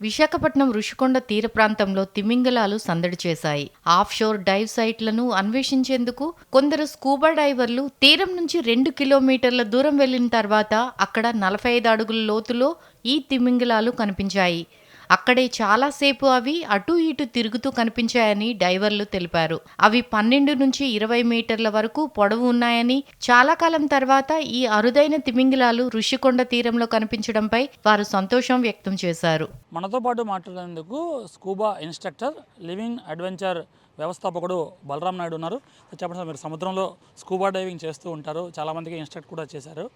విశాఖపట్నం రుషికొండ తీర ప్రాంతంలో తిమింగలాలు సందడి చేశాయి. ఆఫ్ షోర్ డైవ్ సైట్లను అన్వేషించేందుకు కొందరు స్కూబా డైవర్లు తీరం నుంచి రెండు కిలోమీటర్ల దూరం వెళ్ళిన తర్వాత అక్కడ నలభై ఐదు అడుగుల లోతులో ఈ తిమింగలాలు కనిపించాయి. అక్కడే చాలాసేపు అవి అటు ఇటు తిరుగుతూ కనిపించాయని డైవర్లు తెలిపారు. అవి పన్నెండు నుంచి ఇరవై మీటర్ల వరకు పొడవు ఉన్నాయని చాలా కాలం తర్వాత ఈ అరుదైన తిమింగిలాలు ఋషికొండ తీరంలో కనిపించడంపై వారు సంతోషం వ్యక్తం చేశారు. మనతో పాటు మాట్లాడేందుకు స్కూబా ఇన్స్ట్రక్టర్ లివింగ్ అడ్వెంచర్ వ్యవస్థాపకుడు బలరాం నాయుడు ఉన్నారు. చెప్పండి సార్ మీరు సముద్రంలో స్కూబా డైవింగ్ చేస్తూ ఉంటారు. చాలామందికి ఇన్స్ట్రక్ట్ కూడా చేశారు.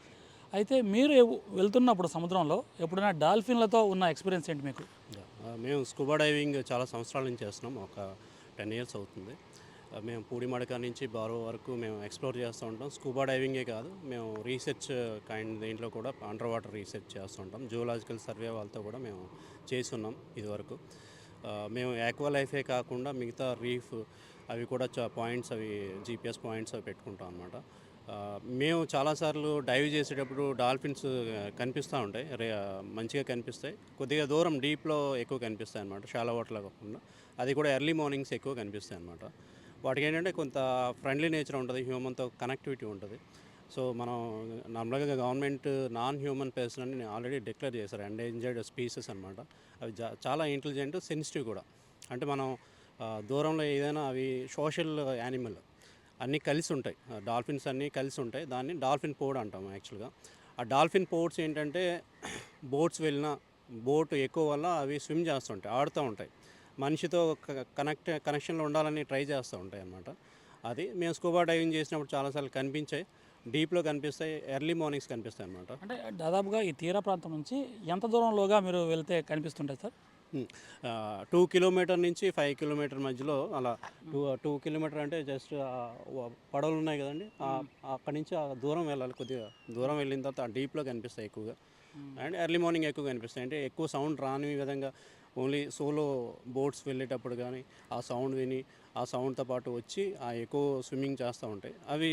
అయితే మీరు వెళ్తున్నప్పుడు సముద్రంలో ఎప్పుడైనా డాల్ఫిన్లతో ఉన్న ఎక్స్పీరియన్స్ ఏంటి మీకు? మేము స్కూబా డైవింగ్ చాలా సంవత్సరాల నుంచి చేస్తున్నాం ఒక టెన్ ఇయర్స్ అవుతుంది. మేము పూడిమడక నుంచి బారో వరకు మేము ఎక్స్ప్లోర్ చేస్తూ ఉంటాం. స్కూబా డైవింగే కాదు మేము రీసెర్చ్ కైండ్ దీంట్లో కూడా అండర్ వాటర్ రీసెర్చ్ చేస్తుంటాం జూలాజికల్ సర్వే వాళ్ళతో కూడా మేము చేస్తున్నాం ఇదివరకు. మేము యాక్వా లైఫే కాకుండా మిగతా రీఫ్ అవి కూడా పాయింట్స్ అవి జీపీఎస్ పాయింట్స్ అవి పెట్టుకుంటాం అనమాట మేము చాలాసార్లు డైవ్ చేసేటప్పుడు డాల్ఫిన్స్ కనిపిస్తూ ఉంటాయి. మంచిగా కనిపిస్తాయి. కొద్దిగా దూరం డీప్లో ఎక్కువ కనిపిస్తాయి అనమాట షాలో వాటర్లో కాకుండా. అది కూడా ఎర్లీ మార్నింగ్స్ ఎక్కువ కనిపిస్తాయి అనమాట వాటికి ఏంటంటే కొంత ఫ్రెండ్లీ నేచర్ ఉంటుంది హ్యూమన్తో కనెక్టివిటీ ఉంటుంది. సో మనం నార్మల్గా గవర్నమెంట్ నాన్ హ్యూమన్ పర్సన్ అని ఆల్రెడీ డిక్లేర్ చేశారు ఎండేంజర్డ్ స్పీసెస్ అనమాట అవి చాలా ఇంటెలిజెంట్ సెన్సిటివ్ కూడా. అంటే మనం దూరంలో ఏదైనా అవి సోషల్ యానిమల్. అన్నీ కలిసి ఉంటాయి. డాల్ఫిన్స్ అన్నీ కలిసి ఉంటాయి. దాన్ని డాల్ఫిన్ పోడ్ అంటాం యాక్చువల్గా. ఆ డాల్ఫిన్ పోడ్స్ ఏంటంటే బోట్స్ వెళ్ళిన బోట్ ఎక్కువ వల్ల అవి స్విమ్ చేస్తుంటాయి ఆడుతూ ఉంటాయి. మనిషితో కనెక్ట్ కనెక్షన్లో ఉండాలని ట్రై చేస్తూ ఉంటాయి అన్నమాట. అది మేము స్కూబా డైవింగ్ చేసినప్పుడు చాలాసార్లు కనిపించాయి. డీప్లో కనిపిస్తాయి ఎర్లీ మార్నింగ్స్ కనిపిస్తాయి అన్నమాట. అంటే దాదాపుగా ఈ తీర ప్రాంతం నుంచి ఎంత దూరంలోగా మీరు వెళ్తే కనిపిస్తుంటాయి సార్? టూ కిలోమీటర్ నుంచి ఫైవ్ కిలోమీటర్ మధ్యలో అలా టూ టూ కిలోమీటర్ అంటే జస్ట్ పడవలు ఉన్నాయి కదండి. అక్కడి నుంచి ఆ దూరం వెళ్ళాలి కొద్దిగా దూరం వెళ్ళిన తర్వాత డీప్లో కనిపిస్తాయి ఎక్కువగా. అండ్ ఎర్లీ మార్నింగ్ ఎక్కువ కనిపిస్తాయి. అంటే ఎక్కువ సౌండ్ రాని విధంగా ఓన్లీ సోలో బోట్స్ వెళ్ళేటప్పుడు కానీ ఆ సౌండ్ విని ఆ సౌండ్తో పాటు వచ్చి ఆ ఎక్కువ స్విమ్మింగ్ చేస్తూ ఉంటాయి. అవి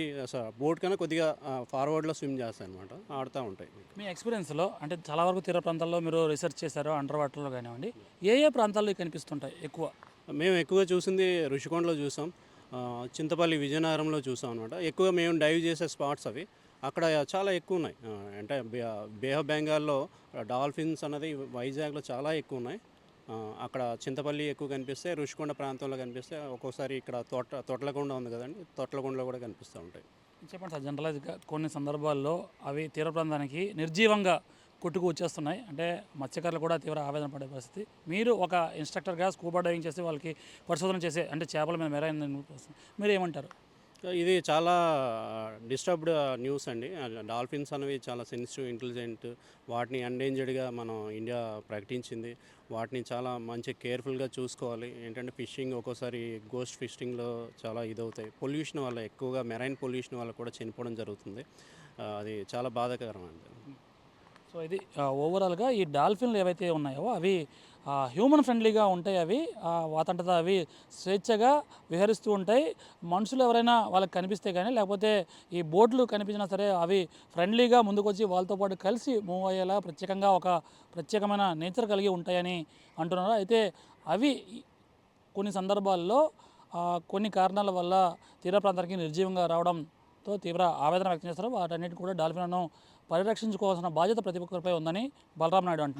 బోట్ కన్నా కొద్దిగా ఫార్వర్డ్లో స్విమ్ చేస్తాయి అనమాట ఆడుతూ ఉంటాయి. మీ ఎక్స్పీరియన్స్లో అంటే చాలా వరకు తీర ప్రాంతాల్లో మీరు రీసెర్చ్ చేశారు అండర్ వాటర్లో కానివ్వండి ఏ ఏ ప్రాంతాల్లో కనిపిస్తుంటాయి ఎక్కువ? మేము ఎక్కువగా చూసింది ఋషికొండలో చూసాం చింతపల్లి విజయనగరంలో చూసాం అనమాట ఎక్కువగా మేము డైవ్ చేసే స్పాట్స్ అవి. అక్కడ చాలా ఎక్కువ ఉన్నాయి. అంటే బే ఆఫ్ బెంగాల్లో డాల్ఫిన్స్ అన్నది వైజాగ్లో చాలా ఎక్కువ ఉన్నాయి. అక్కడ చింతపల్లి ఎక్కువ కనిపిస్తే ఋషికొండ ప్రాంతంలో కనిపిస్తే ఒక్కోసారి ఇక్కడ తోట తొట్లకొండ ఉంది కదండి తొట్లకొండలో కూడా కనిపిస్తూ ఉంటాయి. చెప్పండి సార్ జనరలైజ్గా కొన్ని సందర్భాల్లో అవి తీర ప్రాంతానికి నిర్జీవంగా కొట్టుకు వచ్చేస్తున్నాయి. అంటే మత్స్యకారులు కూడా తీవ్ర ఆవేదన పడే పరిస్థితి. మీరు ఒక ఇన్స్ట్రక్టర్గా స్కూబా డైవింగ్ చేసి వాళ్ళకి పరిశోధన చేసే అంటే చేపల మీద మెరైన్ మీరు ఏమంటారు? ఇది చాలా డిస్టర్బ్డ్ న్యూస్ అండి. డాల్ఫిన్స్ అనేవి చాలా సెన్సిటివ్ ఇంటెలిజెంట్ వాటిని అన్డేంజర్డ్గా మనం ఇండియా ప్రకటించింది. వాటిని చాలా మంచి కేర్ఫుల్గా చూసుకోవాలి. ఏంటంటే ఫిషింగ్ ఒక్కోసారి గోస్ట్ ఫిషింగ్లో చాలా ఇదవుతాయి. పొల్యూషన్ వల్ల ఎక్కువగా మెరైన్ పొల్యూషన్ వల్ల కూడా చనిపోవడం జరుగుతుంది. అది చాలా బాధాకరం అండి సో ఇది ఓవరాల్గా ఈ డాల్ఫిన్లు ఏవైతే ఉన్నాయో అవి హ్యూమన్ ఫ్రెండ్లీగా ఉంటాయి అవి. వాతంటత అవి స్వేచ్ఛగా విహరిస్తూ ఉంటాయి. మనుషులు ఎవరైనా వాళ్ళకి కనిపిస్తే కానీ లేకపోతే ఈ బోట్లు కనిపించినా సరే అవి ఫ్రెండ్లీగా ముందుకొచ్చి వాళ్ళతో పాటు కలిసి మూవ్ అయ్యేలా ప్రత్యేకంగా ఒక ప్రత్యేకమైన నేచర్ కలిగి ఉంటాయని అంటున్నారు. అయితే అవి కొన్ని సందర్భాల్లో కొన్ని కారణాల వల్ల తీర ప్రాంతానికి నిర్జీవంగా రావడంతో తీవ్ర ఆవేదన వ్యక్తం చేస్తారు. వాటన్నిటి కూడా డాల్ఫిన్లను పరిరక్షించుకోవాల్సిన బాధ్యత ప్రతి ఒక్కరిపై ఉందని బలరాం నాయుడు అంటున్నారు.